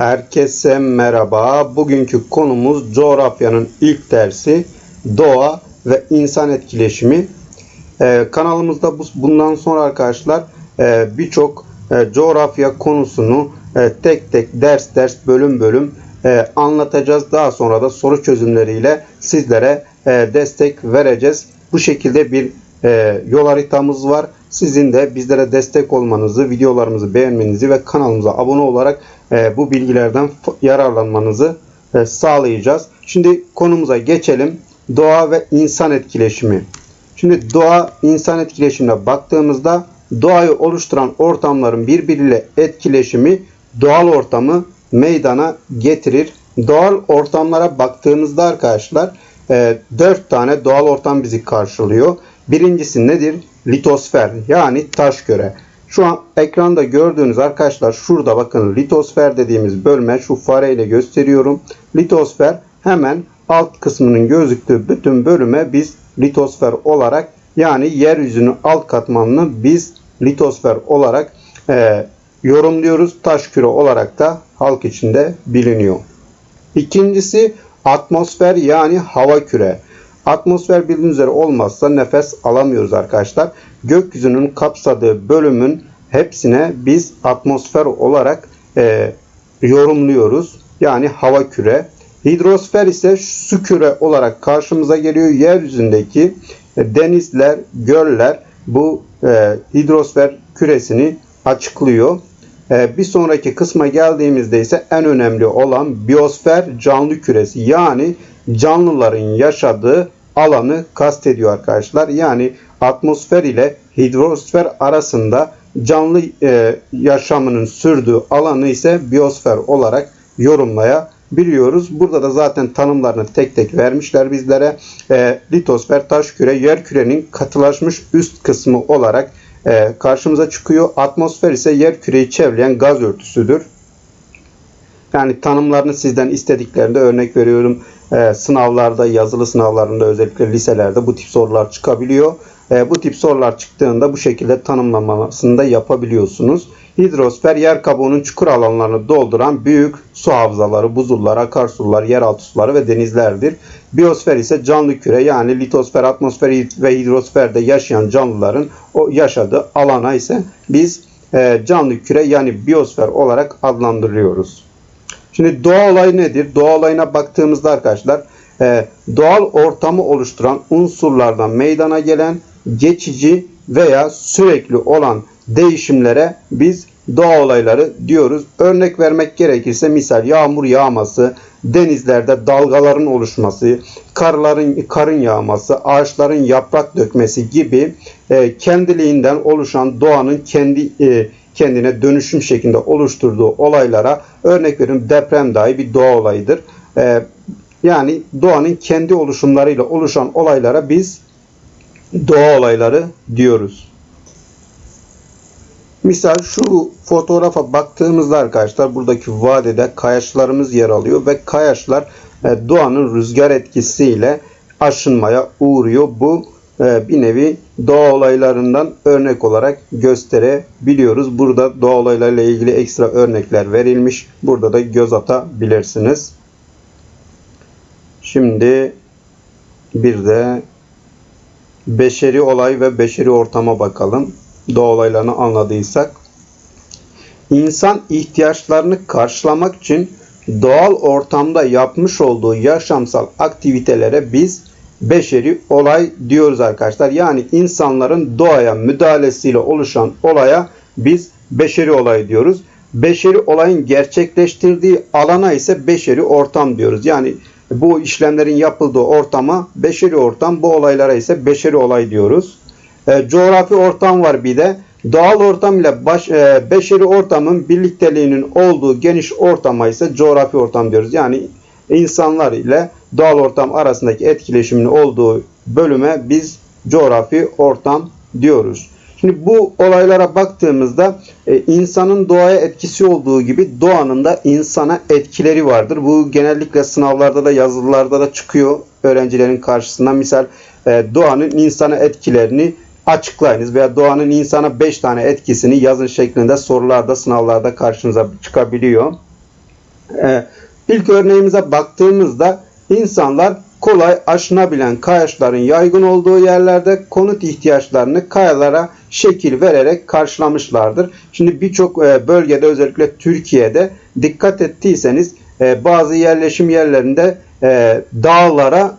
Herkese merhaba. Bugünkü konumuz coğrafyanın ilk dersi doğa ve insan etkileşimi. Ee, kanalımızda bu, bundan sonra arkadaşlar e, birçok e, coğrafya konusunu e, tek tek ders ders bölüm bölüm e, anlatacağız. Daha sonra da soru çözümleriyle sizlere e, destek vereceğiz. Bu şekilde bir e, yol haritamız var. Sizin de bizlere destek olmanızı, videolarımızı beğenmenizi ve kanalımıza abone olarak e, bu bilgilerden yararlanmanızı e, sağlayacağız. Şimdi konumuza geçelim. Doğa ve insan etkileşimi. Şimdi doğa insan etkileşimine baktığımızda doğayı oluşturan ortamların birbiriyle etkileşimi doğal ortamı meydana getirir. Doğal ortamlara baktığımızda arkadaşlar e, 4 tane doğal ortam bizi karşılıyor. Birincisi nedir? Litosfer yani taş göre. Şu an ekranda gördüğünüz arkadaşlar şurada bakın litosfer dediğimiz bölme şu fareyle gösteriyorum. Litosfer hemen alt kısmının gözüktüğü bütün bölüme biz litosfer olarak yani yeryüzünün alt katmanını biz litosfer olarak e, yorumluyoruz. Taş küre olarak da halk içinde biliniyor. İkincisi atmosfer yani hava küre. Atmosfer bildiğiniz üzere olmazsa nefes alamıyoruz arkadaşlar. Gökyüzünün kapsadığı bölümün hepsine biz atmosfer olarak e, yorumluyoruz. Yani hava küre. Hidrosfer ise su küre olarak karşımıza geliyor. Yeryüzündeki e, denizler, göller bu e, hidrosfer küresini açıklıyor. E, bir sonraki kısma geldiğimizde ise en önemli olan biyosfer canlı küresi yani canlıların yaşadığı alanı kastediyor arkadaşlar. Yani atmosfer ile hidrosfer arasında canlı e, yaşamının sürdüğü alanı ise biyosfer olarak yorumlayabiliyoruz. Burada da zaten tanımlarını tek tek vermişler bizlere. E, litosfer taş küre yer kürenin katılaşmış üst kısmı olarak e, karşımıza çıkıyor. Atmosfer ise yer küreyi çevreyen gaz örtüsüdür. Yani tanımlarını sizden istediklerinde örnek veriyorum. E, sınavlarda, yazılı sınavlarında özellikle liselerde bu tip sorular çıkabiliyor. E, bu tip sorular çıktığında bu şekilde tanımlamasını da yapabiliyorsunuz. Hidrosfer yer kabuğunun çukur alanlarını dolduran büyük su havzaları, buzullar, akarsular, yeraltı suları ve denizlerdir. Biyosfer ise canlı küre yani litosfer, atmosfer ve hidrosferde yaşayan canlıların o yaşadığı alana ise biz e, canlı küre yani biyosfer olarak adlandırıyoruz. Şimdi doğa olayı nedir? Doğa olayına baktığımızda arkadaşlar e, doğal ortamı oluşturan unsurlardan meydana gelen geçici veya sürekli olan değişimlere biz doğa olayları diyoruz. Örnek vermek gerekirse misal yağmur yağması, denizlerde dalgaların oluşması, karların karın yağması, ağaçların yaprak dökmesi gibi e, kendiliğinden oluşan doğanın kendi e, kendine dönüşüm şeklinde oluşturduğu olaylara örnek veriyorum deprem dahi bir doğa olayıdır. E, yani doğanın kendi oluşumlarıyla oluşan olaylara biz doğa olayları diyoruz. Misal şu fotoğrafa baktığımızda arkadaşlar buradaki vadede kayaçlarımız yer alıyor ve kayaçlar e, doğanın rüzgar etkisiyle aşınmaya uğruyor. Bu bir nevi doğa olaylarından örnek olarak gösterebiliyoruz. Burada doğa olaylarıyla ilgili ekstra örnekler verilmiş. Burada da göz atabilirsiniz. Şimdi bir de beşeri olay ve beşeri ortama bakalım. Doğa olaylarını anladıysak. İnsan ihtiyaçlarını karşılamak için doğal ortamda yapmış olduğu yaşamsal aktivitelere biz beşeri olay diyoruz arkadaşlar. Yani insanların doğaya müdahalesiyle oluşan olaya biz beşeri olay diyoruz. Beşeri olayın gerçekleştirdiği alana ise beşeri ortam diyoruz. Yani bu işlemlerin yapıldığı ortama beşeri ortam, bu olaylara ise beşeri olay diyoruz. E, coğrafi ortam var bir de. Doğal ortam ile baş, e, beşeri ortamın birlikteliğinin olduğu geniş ortama ise coğrafi ortam diyoruz. Yani insanlar ile doğal ortam arasındaki etkileşimin olduğu bölüme biz coğrafi ortam diyoruz. Şimdi bu olaylara baktığımızda e, insanın doğaya etkisi olduğu gibi doğanın da insana etkileri vardır. Bu genellikle sınavlarda da yazılılarda da çıkıyor öğrencilerin karşısına. Misal e, doğanın insana etkilerini açıklayınız veya doğanın insana 5 tane etkisini yazın şeklinde sorularda sınavlarda karşınıza çıkabiliyor. Ee, ilk örneğimize baktığımızda insanlar kolay aşınabilen kayaçların yaygın olduğu yerlerde konut ihtiyaçlarını kayalara şekil vererek karşılamışlardır. Şimdi birçok e, bölgede özellikle Türkiye'de dikkat ettiyseniz e, bazı yerleşim yerlerinde e, dağlara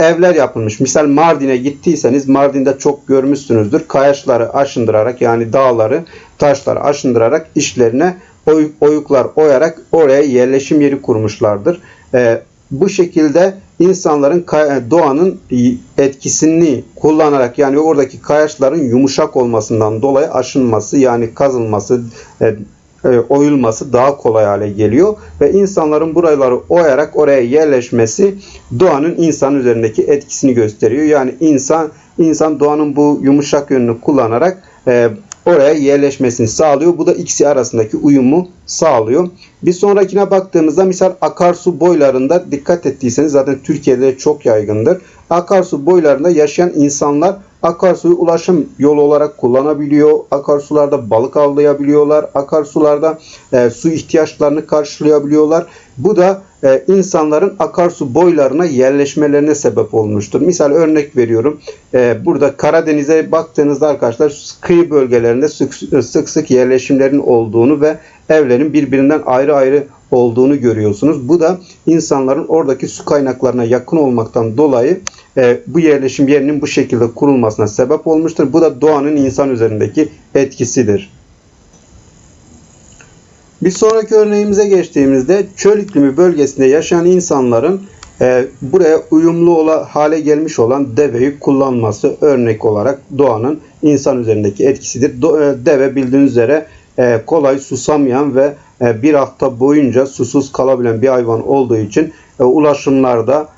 evler yapılmış. Misal Mardin'e gittiyseniz Mardin'de çok görmüşsünüzdür. Kayaçları aşındırarak yani dağları, taşları aşındırarak işlerine oy- oyuklar oyarak oraya yerleşim yeri kurmuşlardır. Ee, bu şekilde insanların kay- doğanın etkisini kullanarak yani oradaki kayaçların yumuşak olmasından dolayı aşınması yani kazılması, e, e, oyulması daha kolay hale geliyor ve insanların buraları oyarak oraya yerleşmesi doğanın insan üzerindeki etkisini gösteriyor. Yani insan insan doğanın bu yumuşak yönünü kullanarak e, oraya yerleşmesini sağlıyor. Bu da ikisi arasındaki uyumu sağlıyor. Bir sonrakine baktığımızda misal akarsu boylarında dikkat ettiyseniz zaten Türkiye'de çok yaygındır. Akarsu boylarında yaşayan insanlar akarsuyu ulaşım yolu olarak kullanabiliyor. Akarsularda balık avlayabiliyorlar. Akarsularda e, su ihtiyaçlarını karşılayabiliyorlar. Bu da e, insanların akarsu boylarına yerleşmelerine sebep olmuştur. Misal örnek veriyorum. E, burada Karadeniz'e baktığınızda arkadaşlar kıyı bölgelerinde sık sık, sık yerleşimlerin olduğunu ve evlerin birbirinden ayrı ayrı olduğunu görüyorsunuz. Bu da insanların oradaki su kaynaklarına yakın olmaktan dolayı e, bu yerleşim yerinin bu şekilde kurulmasına sebep olmuştur. Bu da doğanın insan üzerindeki etkisidir. Bir sonraki örneğimize geçtiğimizde çöl iklimi bölgesinde yaşayan insanların e, buraya uyumlu ola, hale gelmiş olan deveyi kullanması örnek olarak doğanın insan üzerindeki etkisidir. Do, e, deve bildiğiniz üzere e, kolay susamayan ve e, bir hafta boyunca susuz kalabilen bir hayvan olduğu için e, ulaşımlarda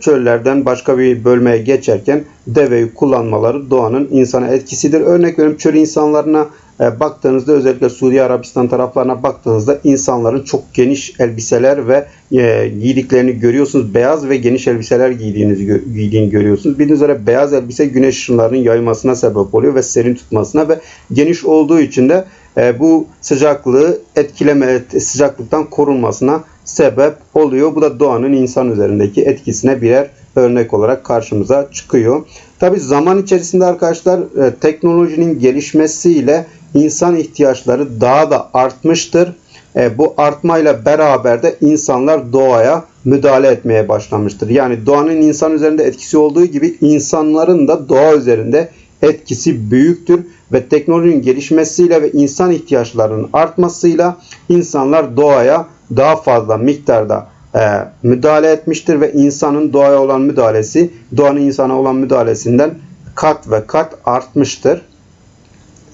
çöllerden başka bir bölmeye geçerken deveyi kullanmaları doğanın insana etkisidir. Örnek veriyorum çöl insanlarına e, baktığınızda özellikle Suudi Arabistan taraflarına baktığınızda insanların çok geniş elbiseler ve e, giydiklerini görüyorsunuz. Beyaz ve geniş elbiseler giydiğinizi giydiğini görüyorsunuz. Bildiğiniz üzere beyaz elbise güneş ışınlarının yaymasına sebep oluyor ve serin tutmasına ve geniş olduğu için de e, bu sıcaklığı etkileme sıcaklıktan korunmasına sebep oluyor. Bu da doğanın insan üzerindeki etkisine birer örnek olarak karşımıza çıkıyor. Tabi zaman içerisinde arkadaşlar e, teknolojinin gelişmesiyle insan ihtiyaçları daha da artmıştır. E, bu artmayla beraber de insanlar doğaya müdahale etmeye başlamıştır. Yani doğanın insan üzerinde etkisi olduğu gibi insanların da doğa üzerinde etkisi büyüktür ve teknolojinin gelişmesiyle ve insan ihtiyaçlarının artmasıyla insanlar doğaya daha fazla miktarda e, müdahale etmiştir ve insanın doğaya olan müdahalesi doğanın insana olan müdahalesinden kat ve kat artmıştır.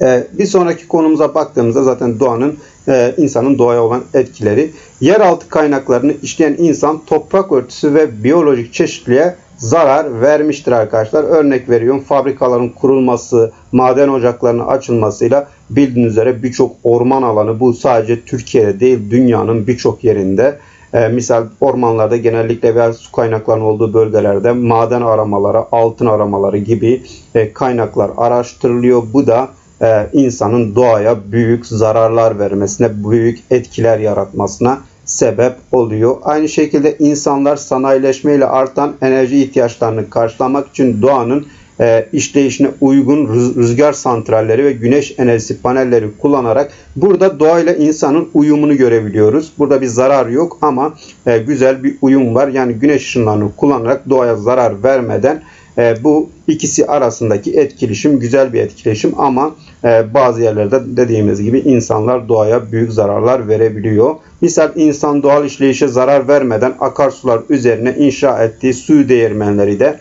E, bir sonraki konumuza baktığımızda zaten doğanın e, insanın doğaya olan etkileri. Yeraltı kaynaklarını işleyen insan toprak örtüsü ve biyolojik çeşitliliğe zarar vermiştir arkadaşlar. Örnek veriyorum fabrikaların kurulması, maden ocaklarının açılmasıyla bildiğiniz üzere birçok orman alanı bu sadece Türkiye'de değil dünyanın birçok yerinde e, misal ormanlarda genellikle veya su kaynaklarının olduğu bölgelerde maden aramaları, altın aramaları gibi e, kaynaklar araştırılıyor. Bu da e, insanın doğaya büyük zararlar vermesine, büyük etkiler yaratmasına sebep oluyor. Aynı şekilde insanlar sanayileşmeyle artan enerji ihtiyaçlarını karşılamak için doğanın e, işleyişine uygun rüzgar santralleri ve güneş enerjisi panelleri kullanarak burada doğayla insanın uyumunu görebiliyoruz. Burada bir zarar yok ama e, güzel bir uyum var. Yani güneş ışınlarını kullanarak doğaya zarar vermeden e, bu ikisi arasındaki etkileşim güzel bir etkileşim ama e, bazı yerlerde dediğimiz gibi insanlar doğaya büyük zararlar verebiliyor. Misal insan doğal işleyişe zarar vermeden akarsular üzerine inşa ettiği su değirmenleri de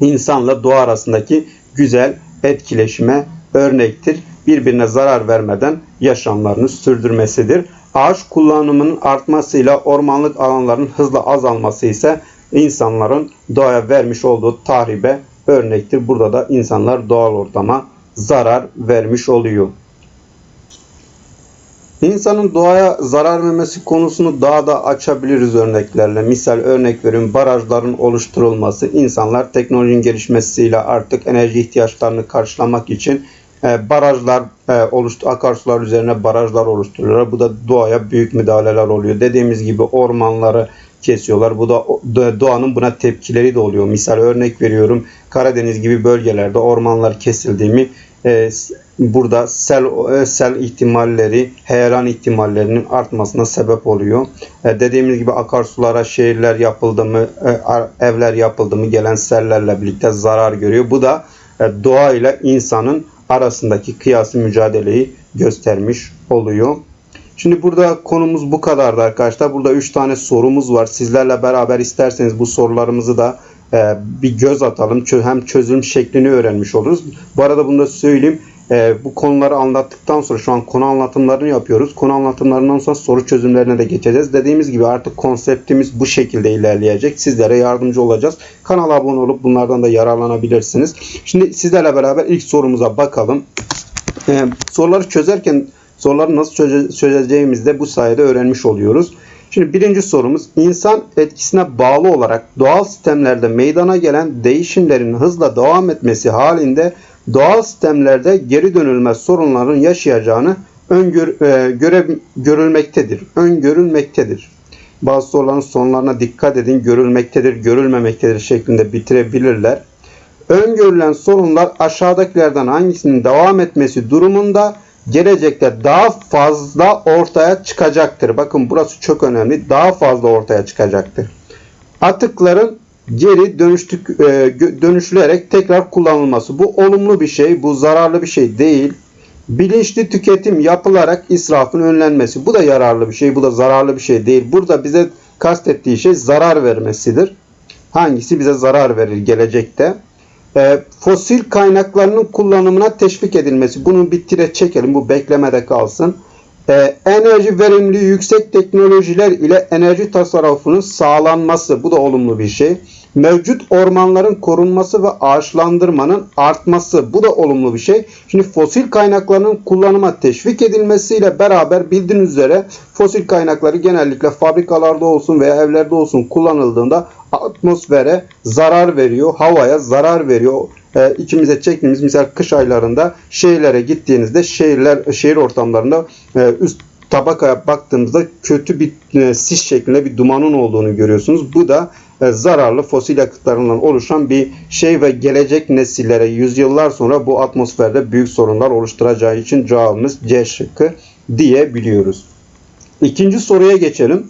insanla doğa arasındaki güzel etkileşime örnektir. Birbirine zarar vermeden yaşamlarını sürdürmesidir. Ağaç kullanımının artmasıyla ormanlık alanların hızla azalması ise insanların doğaya vermiş olduğu tahribe örnektir. Burada da insanlar doğal ortama zarar vermiş oluyor. İnsanın doğaya zarar vermesi konusunu daha da açabiliriz örneklerle. Misal örnek veriyorum barajların oluşturulması. İnsanlar teknolojinin gelişmesiyle artık enerji ihtiyaçlarını karşılamak için e, barajlar e, oluştu akarsular üzerine barajlar oluşturuyorlar. Bu da doğaya büyük müdahaleler oluyor. Dediğimiz gibi ormanları kesiyorlar. Bu da doğanın buna tepkileri de oluyor. Misal örnek veriyorum Karadeniz gibi bölgelerde ormanlar kesildiğimi e, burada sel e, sel ihtimalleri, heyelan ihtimallerinin artmasına sebep oluyor. E, dediğimiz gibi akarsulara şehirler yapıldı mı, e, evler yapıldı mı gelen sellerle birlikte zarar görüyor. Bu da e, doğa ile insanın arasındaki kıyası mücadeleyi göstermiş oluyor. Şimdi burada konumuz bu kadardı arkadaşlar. Burada 3 tane sorumuz var. Sizlerle beraber isterseniz bu sorularımızı da e, bir göz atalım. Hem çözüm şeklini öğrenmiş oluruz. Bu arada bunu da söyleyeyim. E, bu konuları anlattıktan sonra şu an konu anlatımlarını yapıyoruz. Konu anlatımlarından sonra soru çözümlerine de geçeceğiz. Dediğimiz gibi artık konseptimiz bu şekilde ilerleyecek. Sizlere yardımcı olacağız. Kanala abone olup bunlardan da yararlanabilirsiniz. Şimdi sizlerle beraber ilk sorumuza bakalım. Ee, soruları çözerken soruları nasıl çöze- çözeceğimizi de bu sayede öğrenmiş oluyoruz. Şimdi birinci sorumuz insan etkisine bağlı olarak doğal sistemlerde meydana gelen değişimlerin hızla devam etmesi halinde doğal sistemlerde geri dönülmez sorunların yaşayacağını öngör, e, göre, görülmektedir. Öngörülmektedir. Bazı soruların sonlarına dikkat edin. Görülmektedir, görülmemektedir şeklinde bitirebilirler. Öngörülen sorunlar aşağıdakilerden hangisinin devam etmesi durumunda gelecekte daha fazla ortaya çıkacaktır. Bakın burası çok önemli. Daha fazla ortaya çıkacaktır. Atıkların geri dönüştük, e, dönüşülerek tekrar kullanılması. Bu olumlu bir şey, bu zararlı bir şey değil. Bilinçli tüketim yapılarak israfın önlenmesi. Bu da yararlı bir şey, bu da zararlı bir şey değil. Burada bize kastettiği şey zarar vermesidir. Hangisi bize zarar verir gelecekte? E, fosil kaynaklarının kullanımına teşvik edilmesi. Bunu bir tire çekelim. Bu beklemede kalsın. E, enerji verimliliği yüksek teknolojiler ile enerji tasarrufunun sağlanması. Bu da olumlu bir şey. Mevcut ormanların korunması ve ağaçlandırmanın artması. Bu da olumlu bir şey. Şimdi fosil kaynaklarının kullanıma teşvik edilmesiyle beraber bildiğiniz üzere fosil kaynakları genellikle fabrikalarda olsun veya evlerde olsun kullanıldığında atmosfere zarar veriyor, havaya zarar veriyor. E, içimize çektiğimiz misal kış aylarında şehirlere gittiğinizde şehirler şehir ortamlarında e, üst tabakaya baktığımızda kötü bir e, sis şeklinde bir dumanın olduğunu görüyorsunuz. Bu da e, zararlı fosil yakıtlarından oluşan bir şey ve gelecek nesillere yüzyıllar sonra bu atmosferde büyük sorunlar oluşturacağı için cevabımız C şıkkı diyebiliyoruz. İkinci soruya geçelim.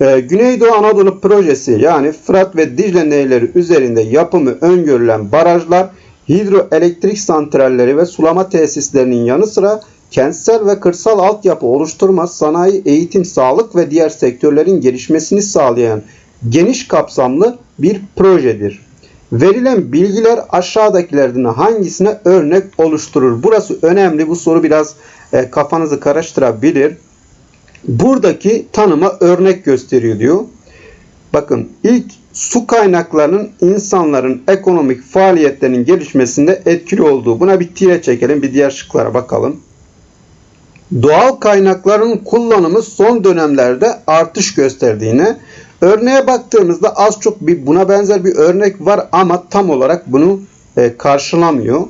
Ee, Güneydoğu Anadolu projesi yani Fırat ve Dicle nehirleri üzerinde yapımı öngörülen barajlar, hidroelektrik santralleri ve sulama tesislerinin yanı sıra kentsel ve kırsal altyapı oluşturma, sanayi, eğitim, sağlık ve diğer sektörlerin gelişmesini sağlayan geniş kapsamlı bir projedir. Verilen bilgiler aşağıdakilerden hangisine örnek oluşturur? Burası önemli. Bu soru biraz e, kafanızı karıştırabilir buradaki tanıma örnek gösteriyor diyor. Bakın ilk su kaynaklarının insanların ekonomik faaliyetlerinin gelişmesinde etkili olduğu. Buna bir tire çekelim. Bir diğer şıklara bakalım. Doğal kaynakların kullanımı son dönemlerde artış gösterdiğine örneğe baktığımızda az çok bir buna benzer bir örnek var ama tam olarak bunu e, karşılamıyor.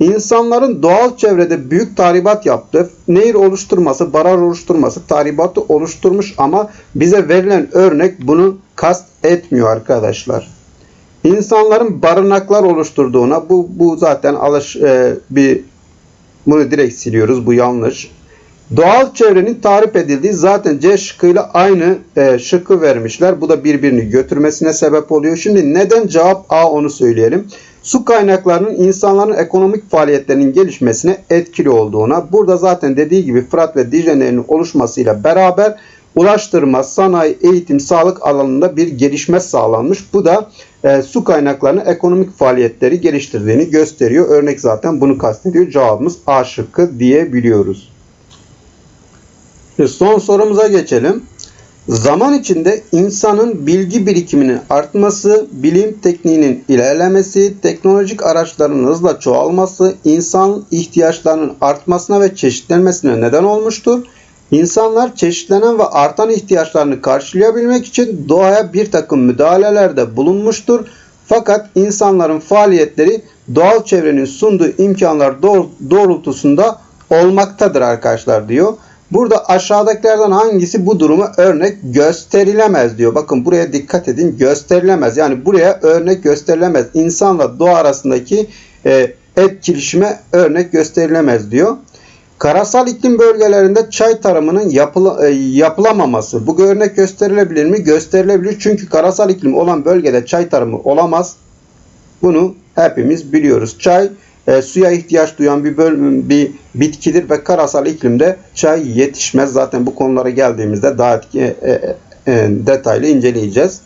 İnsanların doğal çevrede büyük tahribat yaptı. Nehir oluşturması, baraj oluşturması tahribatı oluşturmuş ama bize verilen örnek bunu kast etmiyor arkadaşlar. İnsanların barınaklar oluşturduğuna bu bu zaten alış e, bir bunu direkt siliyoruz. Bu yanlış. Doğal çevrenin tarif edildiği zaten C şıkkıyla aynı e, şıkkı vermişler. Bu da birbirini götürmesine sebep oluyor. Şimdi neden cevap A onu söyleyelim. Su kaynaklarının insanların ekonomik faaliyetlerinin gelişmesine etkili olduğuna. Burada zaten dediği gibi Fırat ve Dicle Nehri'nin oluşmasıyla beraber ulaştırma, sanayi, eğitim, sağlık alanında bir gelişme sağlanmış. Bu da e, su kaynaklarının ekonomik faaliyetleri geliştirdiğini gösteriyor. Örnek zaten bunu kastediyor. Cevabımız A şıkkı diyebiliyoruz. Şimdi son sorumuza geçelim. Zaman içinde insanın bilgi birikiminin artması, bilim tekniğinin ilerlemesi, teknolojik araçların hızla çoğalması, insan ihtiyaçlarının artmasına ve çeşitlenmesine neden olmuştur. İnsanlar çeşitlenen ve artan ihtiyaçlarını karşılayabilmek için doğaya bir takım müdahalelerde bulunmuştur. Fakat insanların faaliyetleri doğal çevrenin sunduğu imkanlar doğ- doğrultusunda olmaktadır arkadaşlar diyor. Burada aşağıdakilerden hangisi bu durumu örnek gösterilemez diyor. Bakın buraya dikkat edin gösterilemez. Yani buraya örnek gösterilemez. İnsanla doğa arasındaki e, etkileşime örnek gösterilemez diyor. Karasal iklim bölgelerinde çay tarımının yapıla- e, yapılamaması. Bu örnek gösterilebilir mi? Gösterilebilir. Çünkü karasal iklim olan bölgede çay tarımı olamaz. Bunu hepimiz biliyoruz. Çay e, suya ihtiyaç duyan bir böl- bir bitkidir ve karasal iklimde çay yetişmez. Zaten bu konulara geldiğimizde daha etki- e, e, e, detaylı inceleyeceğiz.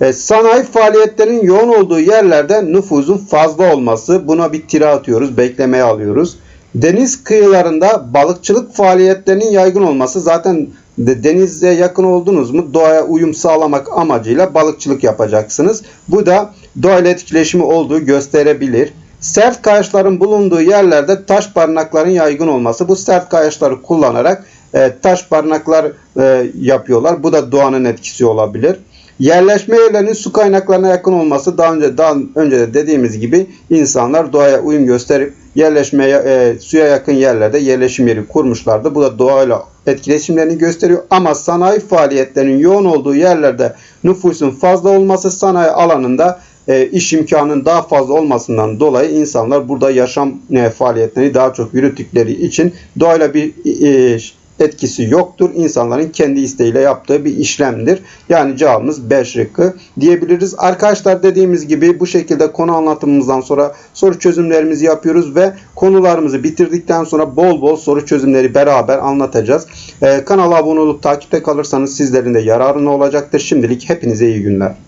E, sanayi faaliyetlerinin yoğun olduğu yerlerde nüfusun fazla olması. Buna bir tire atıyoruz, beklemeye alıyoruz. Deniz kıyılarında balıkçılık faaliyetlerinin yaygın olması. Zaten de- denize yakın oldunuz mu doğaya uyum sağlamak amacıyla balıkçılık yapacaksınız. Bu da doğayla etkileşimi olduğu gösterebilir. Sert kayaçların bulunduğu yerlerde taş barınakların yaygın olması. Bu sert kayaçları kullanarak e, taş barınaklar e, yapıyorlar. Bu da doğanın etkisi olabilir. Yerleşme yerlerinin su kaynaklarına yakın olması daha önce daha önce de dediğimiz gibi insanlar doğaya uyum gösterip yerleşmeye e, suya yakın yerlerde yerleşim yeri kurmuşlardı. Bu da doğayla etkileşimlerini gösteriyor. Ama sanayi faaliyetlerinin yoğun olduğu yerlerde nüfusun fazla olması sanayi alanında e, iş imkanının daha fazla olmasından dolayı insanlar burada yaşam e, faaliyetlerini daha çok yürüttükleri için doğayla bir e, etkisi yoktur. İnsanların kendi isteğiyle yaptığı bir işlemdir. Yani cevabımız B şıkkı diyebiliriz. Arkadaşlar dediğimiz gibi bu şekilde konu anlatımımızdan sonra soru çözümlerimizi yapıyoruz ve konularımızı bitirdikten sonra bol bol soru çözümleri beraber anlatacağız. Ee, kanala abone olup takipte kalırsanız sizlerin de yararına olacaktır. Şimdilik hepinize iyi günler.